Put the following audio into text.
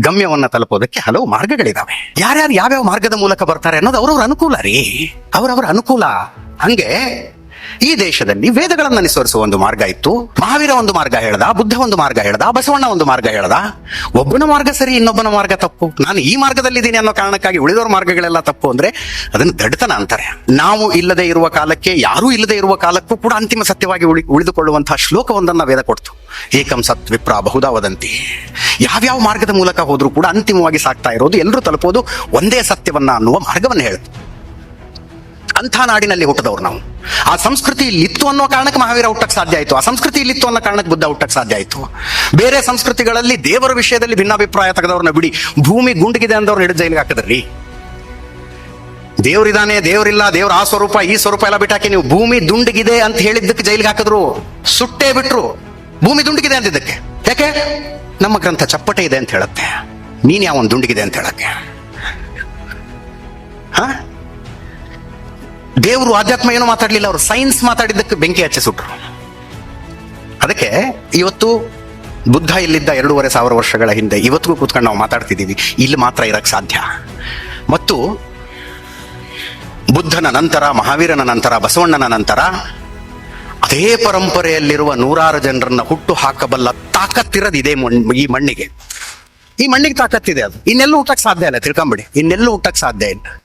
ಗಮ್ಯವನ್ನ ತಲುಪೋದಕ್ಕೆ ಹಲವು ಮಾರ್ಗಗಳಿದಾವೆ. ಯಾರ್ಯಾರು ಯಾವ್ಯಾವ ಮಾರ್ಗದ ಮೂಲಕ ಬರ್ತಾರೆ ಅನ್ನೋದು ಅವ್ರವ್ರ ಅನುಕೂಲ ರೀ. ಅವರವರ ಅನುಕೂಲ. ಹಂಗೆ ಈ ದೇಶದಲ್ಲಿ ವೇದಗಳನ್ನು ಅನುಸರಿಸುವ ಒಂದು ಮಾರ್ಗ ಇತ್ತು. ಮಹಾವೀರ ಒಂದು ಮಾರ್ಗ ಹೇಳ್ದ, ಬುದ್ಧ ಒಂದು ಮಾರ್ಗ ಹೇಳ್ದ, ಬಸವಣ್ಣ ಒಂದು ಮಾರ್ಗ ಹೇಳ್ದ. ಒಬ್ಬನ ಮಾರ್ಗ ಸರಿ, ಇನ್ನೊಬ್ಬನ ಮಾರ್ಗ ತಪ್ಪು. ನಾನು ಈ ಮಾರ್ಗದಲ್ಲಿದ್ದೀನಿ ಅನ್ನೋ ಕಾರಣಕ್ಕಾಗಿ ಉಳಿದವರ ಮಾರ್ಗಗಳೆಲ್ಲ ತಪ್ಪು ಅಂದ್ರೆ ಅದನ್ನು ದಡ್ಡತನ ಅಂತಾರೆ. ನಾವು ಇಲ್ಲದೆ ಇರುವ ಕಾಲಕ್ಕೆ, ಯಾರೂ ಇಲ್ಲದೆ ಇರುವ ಕಾಲಕ್ಕೂ ಕೂಡ ಅಂತಿಮ ಸತ್ಯವಾಗಿ ಉಳಿ, ಉಳಿದುಕೊಳ್ಳುವಂತಹ ಶ್ಲೋಕವೊಂದನ್ನ ವೇದ ಕೊಡ್ತು. ಏಕಂ ಸತ್ ವಿಪ್ರ ಬಹುದಾ ವದಂತಿ. ಯಾವ್ಯಾವ ಮಾರ್ಗದ ಮೂಲಕ ಹೋದರೂ ಕೂಡ ಅಂತಿಮವಾಗಿ ಸಾಕ್ತಾ ಇರೋದು ಎಲ್ಲರೂ ತಲುಪೋದು ಒಂದೇ ಸತ್ಯವನ್ನ ಅನ್ನುವ ಮಾರ್ಗವನ್ನು ಹೇಳುತ್ತೆ. ಅಂಥ ನಾಡಿನಲ್ಲಿ ಹುಟ್ಟದವ್ರು ನಾವು. ಆ ಸಂಸ್ಕೃತಿ ಇಲ್ಲಿತ್ತು ಅನ್ನೋ ಕಾರಣಕ್ಕೆ ಮಹಾವೀರ ಹುಟ್ಟಕ್ಕೆ ಸಾಧ್ಯ ಆಯಿತು. ಆ ಸಂಸ್ಕೃತಿ ಇಲ್ಲಿತ್ತು ಅನ್ನೋ ಕಾರಣಕ್ಕೆ ಬುದ್ಧ ಹುಟ್ಟಕ್ಕೆ ಸಾಧ್ಯ ಆಯಿತು. ಬೇರೆ ಸಂಸ್ಕೃತಿಗಳಲ್ಲಿ ದೇವರ ವಿಷಯದಲ್ಲಿ ಭಿನ್ನಾಭಿಪ್ರಾಯ ತೆಗೆದವ್ರನ್ನ ಬಿಡಿ. ಭೂಮಿ ಗುಂಡಿಗಿದೆ ಅಂದವ್ರು ಹಿಡಿದು ಜೈಲಿಗೆ ಹಾಕಿದ್ರಿ. ದೇವರಿದಾನೆ, ದೇವರಿಲ್ಲ, ದೇವ್ರ ಆ ಸ್ವರೂಪ, ಈ ಸ್ವರೂಪ ಎಲ್ಲ ಬಿಟ್ಟಾಕಿ ನೀವು ಭೂಮಿ ದುಂಡಿಗಿದೆ ಅಂತ ಹೇಳಿದ್ದಕ್ಕೆ ಜೈಲಿಗೆ ಹಾಕಿದ್ರು. ಸುಟ್ಟೇ ಬಿಟ್ರು. ಭೂಮಿ ದುಂಡಿಗಿದೆ ಅಂದಿದ್ದಕ್ಕೆ. ಯಾಕೆ? ನಮ್ಮ ಗ್ರಂಥ ಚಪ್ಪಟೆ ಇದೆ ಅಂತ ಹೇಳುತ್ತೆ. ನೀನ್ ಒಂದು ದುಂಡಿಗಿದೆ ಅಂತ ಹೇಳಕ್ಕೆ? ಹಾ? ದೇವರು ಆಧ್ಯಾತ್ಮ ಏನು ಮಾತಾಡ್ಲಿಲ್ಲ, ಅವರು ಸೈನ್ಸ್ ಮಾತಾಡಿದ್ದಕ್ಕೆ ಬೆಂಕಿ ಹಚ್ಚಿ ಸುಟ್ರು ಅದಕ್ಕೆ ಇವತ್ತು ಬುದ್ಧ ಇಲ್ಲಿದ್ದ ಎರಡೂವರೆ ಸಾವಿರ ವರ್ಷಗಳ ಹಿಂದೆ, ಇವತ್ತಿಗೂ ಕೂತ್ಕೊಂಡು ನಾವು ಮಾತಾಡ್ತಿದ್ದೀವಿ. ಇಲ್ಲಿ ಮಾತ್ರ ಇರಕ್ಕೆ ಸಾಧ್ಯ. ಮತ್ತು ಬುದ್ಧನ ನಂತರ, ಮಹಾವೀರನ ನಂತರ, ಬಸವಣ್ಣನ ನಂತರ ಅದೇ ಪರಂಪರೆಯಲ್ಲಿರುವ ನೂರಾರು ಜನರನ್ನ ಹುಟ್ಟು ಹಾಕಬಲ್ಲ ತಾಕತ್ತಿರೋದು ಇದೇ ಈ ಮಣ್ಣಿಗೆ. ಈ ಮಣ್ಣಿಗೆ ತಾಕತ್ತಿದೆ ಅದು. ಇನ್ನೆಲ್ಲೂ ಊಟಕ್ಕೆ ಸಾಧ್ಯ ಇಲ್ಲ, ತಿಳ್ಕೊಂಬಿಡಿ. ಇನ್ನೆಲ್ಲೂ ಊಟಕ್ಕೆ ಸಾಧ್ಯ ಇಲ್ಲ.